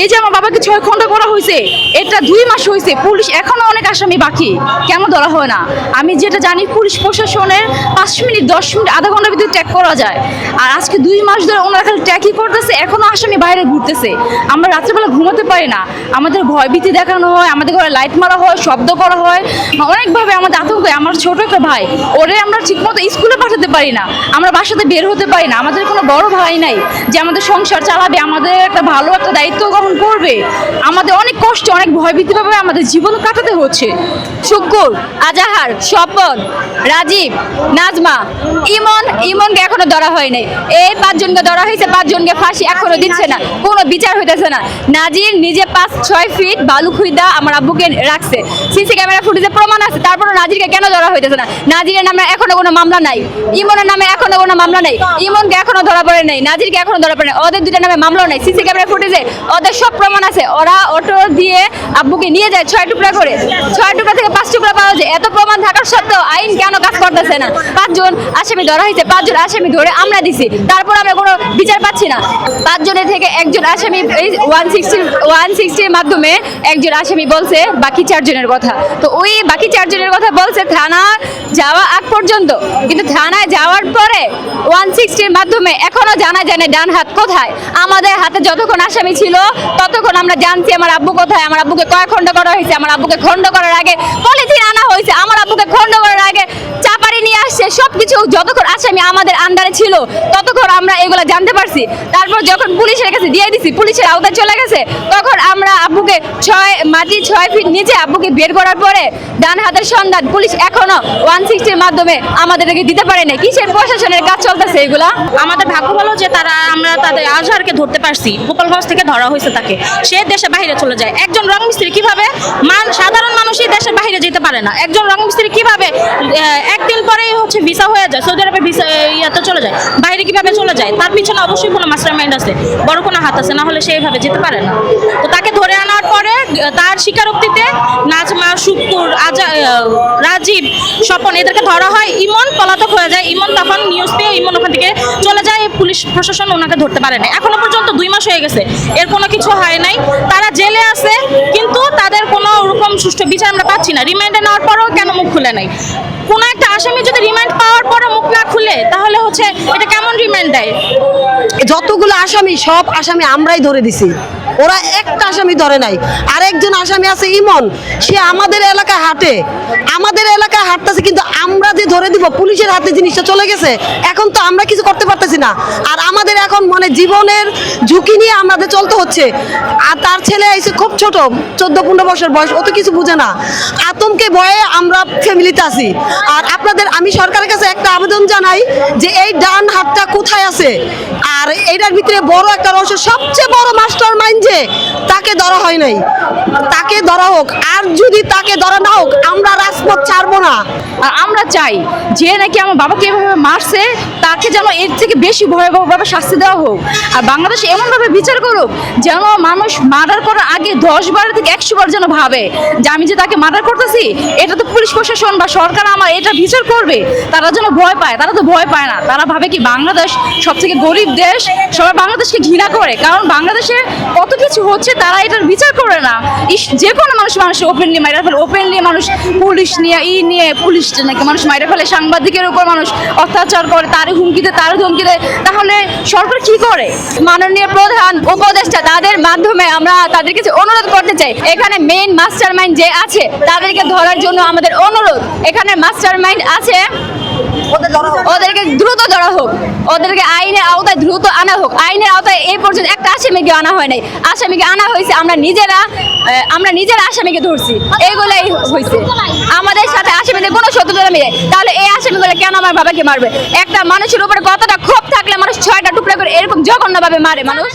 এই যে আমার বাবাকে ছয় খণ্ড করা হয়েছে, এটা দুই মাস হয়েছে, পুলিশ এখনও অনেক আসামি বাকি, কেন ধরা হয় না? আমি যেটা জানি, পুলিশ প্রশাসনের পাঁচ মিনিট, দশ মিনিট, আধা ঘণ্টার ভিতরে ট্যাগ করা যায়। আর আজকে দুই মাস ধরে ওনারা খালি ট্যাগই করতেছে, এখনও আসামি বাইরে ঘুরতেছে। আমরা রাত্রেবেলা ঘুমাতে পারি না। আমাদের ভয়ভীতি দেখানো হয়, আমাদের ঘরে লাইট মারা হয়, শব্দ করা হয়। অনেকভাবে আমাদের আতঙ্ক, আমার ছোট একটা ভাই, ওরে আমরা ঠিকমতো স্কুলে পাঠাতে পারি না। আমরা বাসাতে বের হতে পারি না। আমাদের কোনো বড় ভাই নাই যে আমাদের সংসার চালাবে। আমাদের একটা ভালো একটা দায়িত্ব গ্রহণ করবে। আমাদের অনেক কষ্ট, অনেক ভয়ভীতিভাবে আমাদের জীবন কাটাতে হচ্ছে। শুক্কুর, আজাহার, স্বপন, রাজীব, নাজমা, ইমন, ইমনকে এখনও ধরা হয়নি এই পাঁচজনকে ধরা হয়েছে, পাঁচজনকে ফাঁসি এখনও দিচ্ছে না। কোনো বিচার হইতেছে না। নাজির নিজে পাঁচ ছয় ফিট বালু খুইদা আমার আব্বুকে রাখছে। সিসি ক্যামেরা ফুটেজে প্রমাণ আছে তারপরে নাজিরকে কেন ধরা হইতেছে না? নাজিরের নামে এখনও কোনো মামলা নাই। ইমনের নামে এখনও কোনো মামলা নাই। ইমনকে এখনও ধরা পড়ে নাই। নাজিরকে এখনও ধরা পড়ে নাই। ওদের দুইটা নামে মামলাও নাই। সিসি ক্যামেরা ফুটেজে ওদের সব প্রমাণ আছে। ওরা অটো দিয়ে আব্বুকে নিয়ে যায় ছয় টুকরা করে। ছয় টুকরা থেকে পাঁচ টুকরা পাওয়া যায়। এত প্রমাণ থাকার সত্ত্বেও আইন কেন কাজ করতেছে না? পাঁচজন আসামি ধরা হয়েছে, পাঁচজন আসামি ধরে আমরা দিছি। তারপর আমরা কোনো বিচার পাচ্ছি না। পাঁচজনের থেকে একজন আসামি এই ওয়ান সিক্সটি ওয়ান সিক্সটির মাধ্যমে একজন আসামি বলছে, বাকি চারজনের কথা। তো ওই বাকি চারজনের কথা বলছে থানা যাওয়া আগ পর্যন্ত। কিন্তু থানায় যাওয়ার পরে ওয়ান সিক্সটির মাধ্যমে এখনও জানা যায় না ডান হাত কোথায়। আমাদের হাতে যতক্ষণ আসামি ছিল, ততক্ষণ আমরা জানছি আমার আব্বু কোথায়। আমার আব্বুকে কয় খণ্ড করা হয়েছে? আমার আব্বুকে খণ্ড করার আগে পলিথিন আনা হয়েছে। আমার আব্বুকে খণ্ড করার আগে চাপারি আসছে, সবকিছু যতক্ষণ আসামি আমাদের আন্ডারে ছিল, ততক্ষণ আমরা এগুলো জানতে পারছি। তারপর যখন পুলিশের কাছে দিয়ে দিছি, পুলিশের আওতায় চলে গেছে, তখন আমরা আব্বুকে ছয়, মাটি ছয় ফিট নিচে আব্বুকে বের করার পরে ডান হাতের সন্ধান পুলিশ এখনও ওয়ান সিক্সটির মাধ্যমে আমাদেরকে দিতে পারে না কিসের প্রশাসনের কাজ চলতেছে এগুলা? আমাদের ভাগ্য ভালো যে তারা, আমরা তাদের আজহারকে ধরতে পারছি। গোপালগঞ্জ থেকে ধরা হয়েছে তাকে। সে দেশে বাইরে চলে যায়। একজন রং মিস্ত্রি কীভাবে সাধারণ মানুষই দেশের বাইরে যেতে পারে না। একজন রং মিস্ত্রি কীভাবে একদিন পরেই হচ্ছে ভিসা হয়ে যায় সৌদি আরবে ভিসা ইয়াতে চলে যায়। বাইরে কীভাবে চলে যায়? তার পিছনে অবশ্যই কোনো মাস্টার মাইন্ড আছে। বড় কোনো হাত আছে, না হলে সে এইভাবে যেতে পারে না। তো তাকে ধরে আনার পরে তার স্বীকারোক্তিতে নাজমা, শুক্কুর, আজা রাজীব, স্বপন, এদেরকে ধরা হয়। ইমন পলাতক হয়ে যায়। ইমন তখন নিউজ পেয়ে ইমন ওখান থেকে চলে যায়। পুলিশ প্রশাসন ওনাকে ধরতে পারে না এখনও পর্যন্ত দুই মাস হয়ে গেছে। এর কোনো কিছু হয় নাই। তারা জেলে আছে কিন্তু তাদের কোনো ওরকম সুষ্ঠু বিচার আমরা পাচ্ছি না। রিমান্ডে নেওয়ার পরেও কেন মুখ খুলে নাই? কোনো একটা আসামি যদি রিমান্ড পাওয়ার পরও মুখ না খুলে, তাহলে হচ্ছে এটা কেমন রিমান্ড দেয়? যতগুলো আসামি, সব আসামি আমরাই ধরে দিছি। ওরা একটা আসামি ধরে নাই। আরেকজন আসামি আছে ইমন। সে আমাদের এলাকায় হাঁটে। আমাদের এলাকায় হাঁটতেছে, কিন্তু আমরা যে ধরে দিব, পুলিশের হাতে জিনিসটা চলে গেছে, এখন তো আমরা কিছু করতে পারতেছি না। আর আমাদের এখন মানে জীবনের ঝুঁকি নিয়ে আমাদের চলতে হচ্ছে, আর তার ছেলে এসে খুব ছোট, চোদ্দ পনেরো বছর বয়স অত কিছু বুঝে না। আতঙ্কে ভয়ে আমরা ফ্যামিলিতে আছি। আর আপনাদের, আমি সরকারের কাছে একটা আবেদন জানাই যে এই ডান হাতটা কোথায় আছে? আর এটার ভিতরে বড় একটা রহস্য, সবচেয়ে বড় মাস্টার মাইন্ড যে তাকে ধরা হয় নাই। তাকে ধরা হোক, আর যদি তাকে ধরা না হোক, আমরা রাজপথ ছাড়বো না। আর আমরা চাই যে নাকি আমার বাবাকে এভাবে মারছে, তাকে যেন এর থেকে বেশি ভয়াবহভাবে শাস্তি দেওয়া হোক। আর বাংলাদেশ এমনভাবে বিচার করুক যেন মানুষ মার্ডার করার আগে দশ বার থেকে একশো বার যেন ভাবে যে আমি যে তাকে মার্ডার করতেছি, এটা তো পুলিশ প্রশাসন বা সরকার আমার এটা বিচার করবে। তারা যেন ভয় পায়, তারা তো ভয় পায় না। তারা ভাবে কি বাংলাদেশ সব থেকে গরিব দেশ, সবাই বাংলাদেশকে ঘৃণা করে। কারণ বাংলাদেশে কত কিছু হচ্ছে তারা এটার বিচার করে না। ইস, যে কোনো মানুষ মানুষ ওপেনলি মাইরা ফেলে। ওপেনলি মানুষ পুলিশ নিয়ে, ই নিয়ে পুলিশ নাকি মানুষ মাইরা ফেলে। সাংবাদিকের উপর মানুষ অত্যাচার করে, তারে হুমকিতে, তারে ধমকি দেয় তাহলে সরকার কি করে? মাননীয় প্রধান উপদেষ্টা, তাদের মাধ্যমে আমরা তাদের কাছে অনুরোধ করতে চাই। এখানে মেইন মাস্টার মাইন্ড যে আছে, তাদেরকে ধরার জন্য আমাদের অনুরোধ। এখানে মাস্টার মাইন্ড আছে ওদেরকে দ্রুত ধরা হোক। ওদেরকে আইনের আওতায় দ্রুত আনা হোক। আইনের আওতায় এই পর্যন্ত একটা আসামিকে আনা হয় নাই। আসামিকে আনা হয়েছে, আমরা নিজেরা আমরা নিজেরা আসামিকে ধরছি। এইগুলাই হয়েছে। আমাদের সাথে আসামিদের কোনো শত্রুতা মিলে তাহলে এই আসামিগুলো কেন আমার বাবাকে মারবে? একটা মানুষের উপরে কতটা ক্ষোভ থাকলে মানুষ ছয়টা টুকরা করে এরকম জঘন্যভাবে মারে মানুষ?